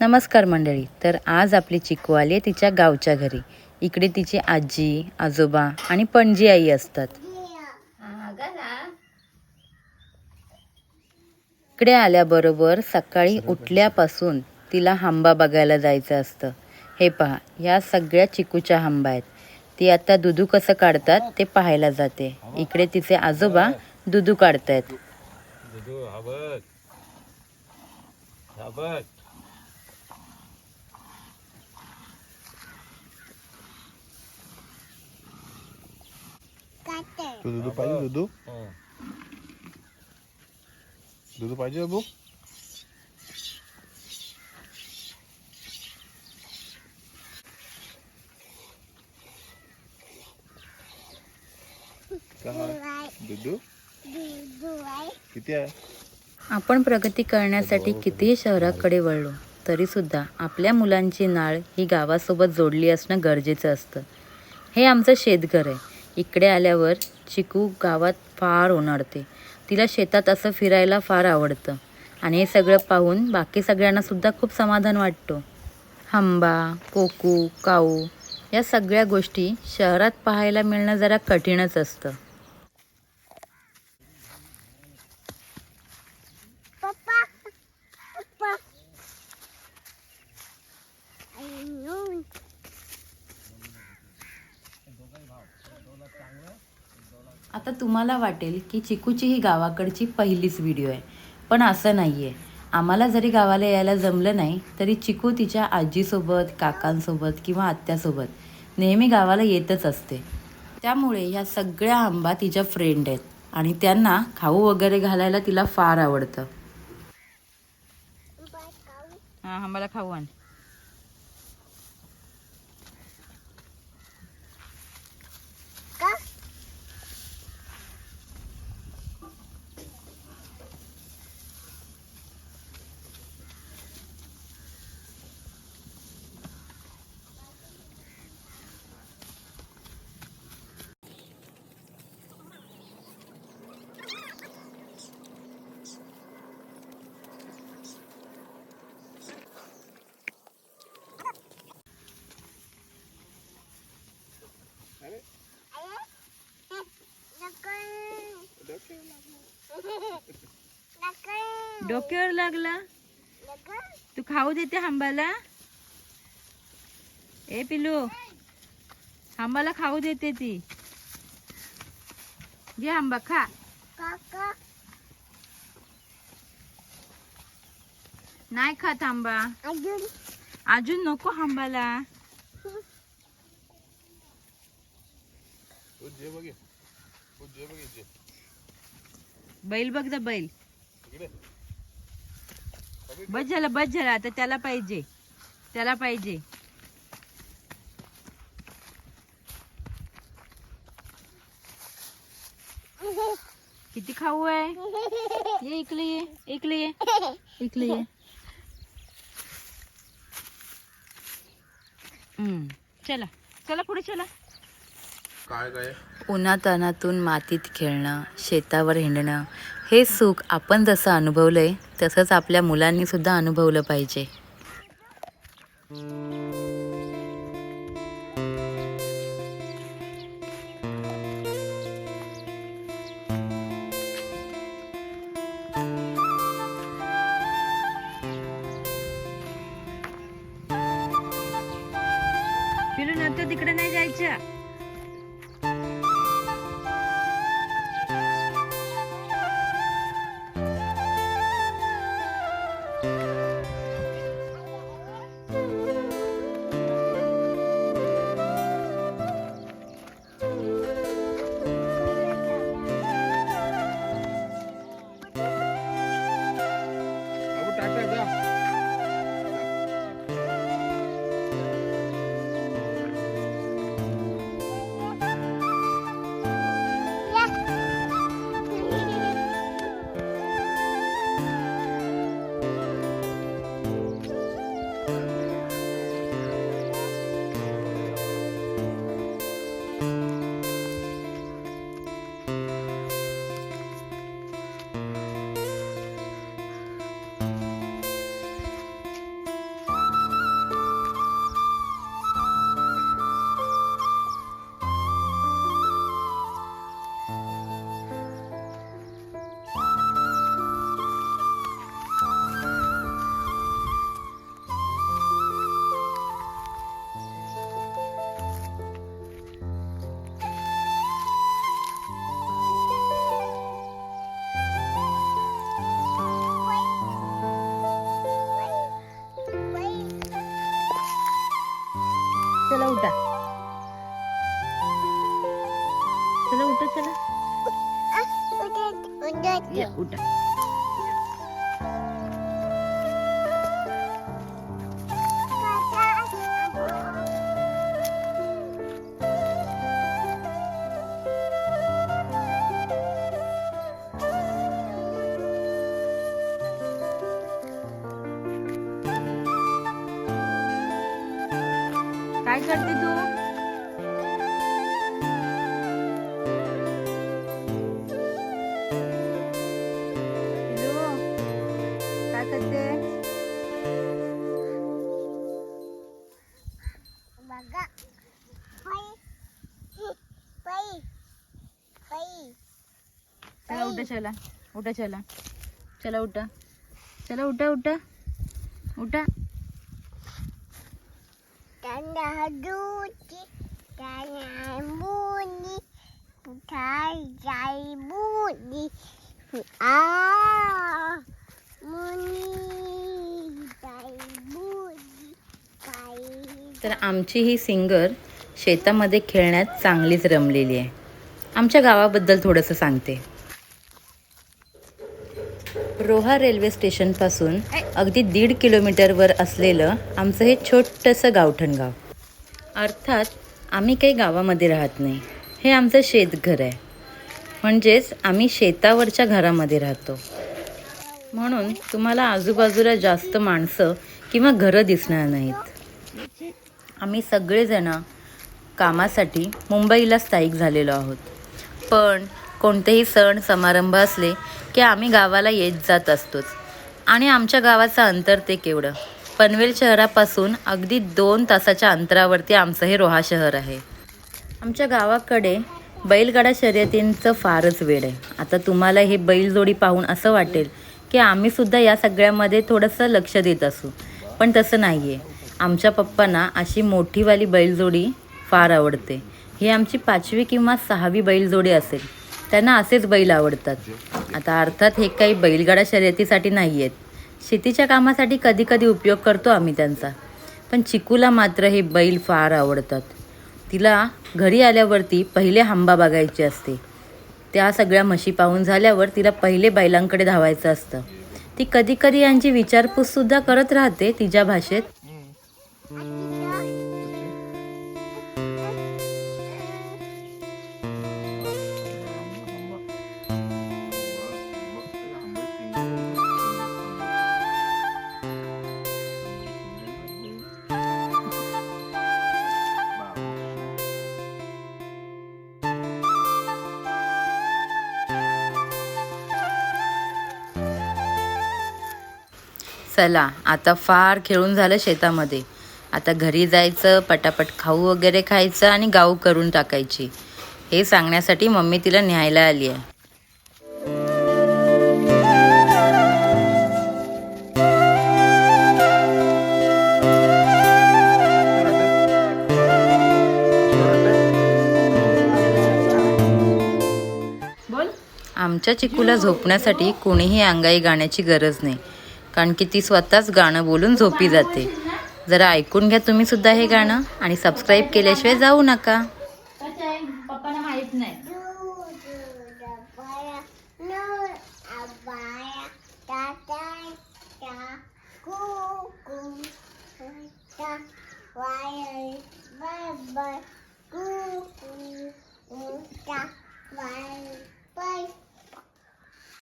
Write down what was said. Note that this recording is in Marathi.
नमस्कार मंडळी. तर आज आपली चिकू आली आहे तिच्या गावच्या घरी. इकडे तिची आजी आजोबा आणि पणजी आई असतात. इकडे आल्याबरोबर सकाळी उठल्यापासून तिला हांबा बघायला जायचं असतं. हे पहा ह्या सगळ्या चिकूच्या हांबा आहेत. ती आता दुधू कसं काढतात ते पाहायला जाते. इकडे तिचे आजोबा दुधू काढतायत दुधू हा बघ हा बघ तू दुधू पाहिजे दुधू. दुधू पाहिजे दुधू किती आहे आपण प्रगती करण्यासाठी कितीही शहराकडे वळलो तरी सुद्धा आपल्या मुलांची नाळ ही गावासोबत जोडली असणं गरजेचं असतं. हे आमचं शेतघर आहे. इकडे आल्यावर चिकू गावात फार ओनाडते. तिला शेतात असं फिरायला फार आवडतं. आणि हे सगळं पाहून बाकी सगळ्यांनासुद्धा खूप समाधान वाटतो. हंबा कोकू काऊ या सगळ्या गोष्टी शहरात पाहायला मिळणं जरा कठीणच असतं. आता तुम्हाला वाटेल की चिकूची ही गावाकडची पहिलीच व्हिडिओ आहे. पण असं नाही आहे आम्हाला जरी गावाला यायला जमलं नाही तरी चिकू तिच्या आजीसोबत काकांसोबत किंवा आत्यासोबत नेहमी गावाला येतच असते. त्यामुळे ह्या सगळ्या आंबा तिच्या फ्रेंड आहेत आणि त्यांना खाऊ वगैरे घालायला तिला फार आवडतं. हां आंबाला खाऊ आण. डोक्यावर लागला. तू खाऊ देते आंबाला. ए पिलू आंबाला खाऊ देते ती. घे आंबा खा. काका. नाही खात आंबा. अजून? अजून नको आंबाला. तू जे बघे. तू जे बघे जे. बैल बघ दा बैल. बस झालं बस झालं आता त्याला पाहिजे. त्याला पाहिजे. किती खाऊ आहे? ये इकडे ये इकडे ये इकडे ये. हम्म, चला चला पुढे चला. काय काय? उन्हातानातून मातीत खेळणं शेतावर हिंडणं हे सुख आपण जसं अनुभवलंय तसंच आपल्या मुलांनी सुद्धा अनुभवलं पाहिजे. पिलू तिकडे नाही जायचं? चला उठा. काय करते तू? काय करते? चला उठा चला. उठा चला. चला उठा. चला उठा उठा. उठा. त्यांना दूची त्यांना मुनी पुठाई जाई आ तर आमची ही सिंगर शेतामध्ये खेळण्यात चांगलीच रमलेली आहे. आमच्या गावाबद्दल थोडंसं सांगते. रोहा रेल्वे स्टेशनपासून अगदी दीड किलोमीटरवर असलेलं आमचं हे छोटंसं गावठण गाव अर्थात आम्ही काही गावामध्ये राहत नाही. हे आमचं शेतघर आहे. म्हणजेच आम्ही शेतावरच्या घरामध्ये राहतो. म्हणून तुम्हाला आजूबाजूला जास्त माणसं किंवा घरं दिसणार नाहीत. आम्ही सगळेजणं कामासाठी मुंबईला स्थायिक झालेलो आहोत. पण कोणतेही सण समारंभ असले की आम्ही गावाला येत जात असतोच. आणि आमच्या गावाचं अंतर ते केवढं? पनवेल शहरापासून अगदी दोन तासाच्या अंतरावरती आमचं हे रोहा शहर आहे. आमच्या गावाकडे बैलगाडा शर्यतींचं फारच वेळ आहे. आता तुम्हाला हे बैलजोडी पाहून असं वाटेल की आम्हीसुद्धा या सगळ्यामध्ये थोडंसं लक्ष देत असू. पण तसं नाही आहे आमच्या पप्पांना अशी मोठीवाली बैलजोडी फार आवडते. ही आमची पाचवी किंवा सहावी बैलजोडी असेल. त्यांना असेच बैल आवडतात. आता अर्थात हे काही बैलगाडा शर्यतीसाठी नाही आहेत शेतीच्या कामासाठी कधी कधी उपयोग करतो आम्ही त्यांचा. पण चिकूला मात्र हे बैल फार आवडतात. तिला घरी आल्यावरती पहिले हंबा बघायची असते. त्या सगळ्या म्हशी पाहून झाल्यावर तिला पहिले बैलांकडे धावायचं असतं. ती कधी कधी यांची विचारपूससुद्धा करत राहते तिच्या भाषेत. चला. आता फार खेळून झालं शेतामध्ये. आता घरी जायचं पटापट खाऊ वगैरे खायचं आणि गाऊ करून टाकायची. हे सांगण्यासाठी मम्मी तिला न्यायला आली आहे. बोल. आमच्या चिकूला झोपण्यासाठी कोणीही अंगाई गाण्याची गरज नाही. कारण की ती स्वतःच गाणं बोलून झोपी जाते. जरा ऐकून घ्या तुम्ही सुद्धा हे गाणं आणि सबस्क्राईब केल्याशिवाय जाऊ नका.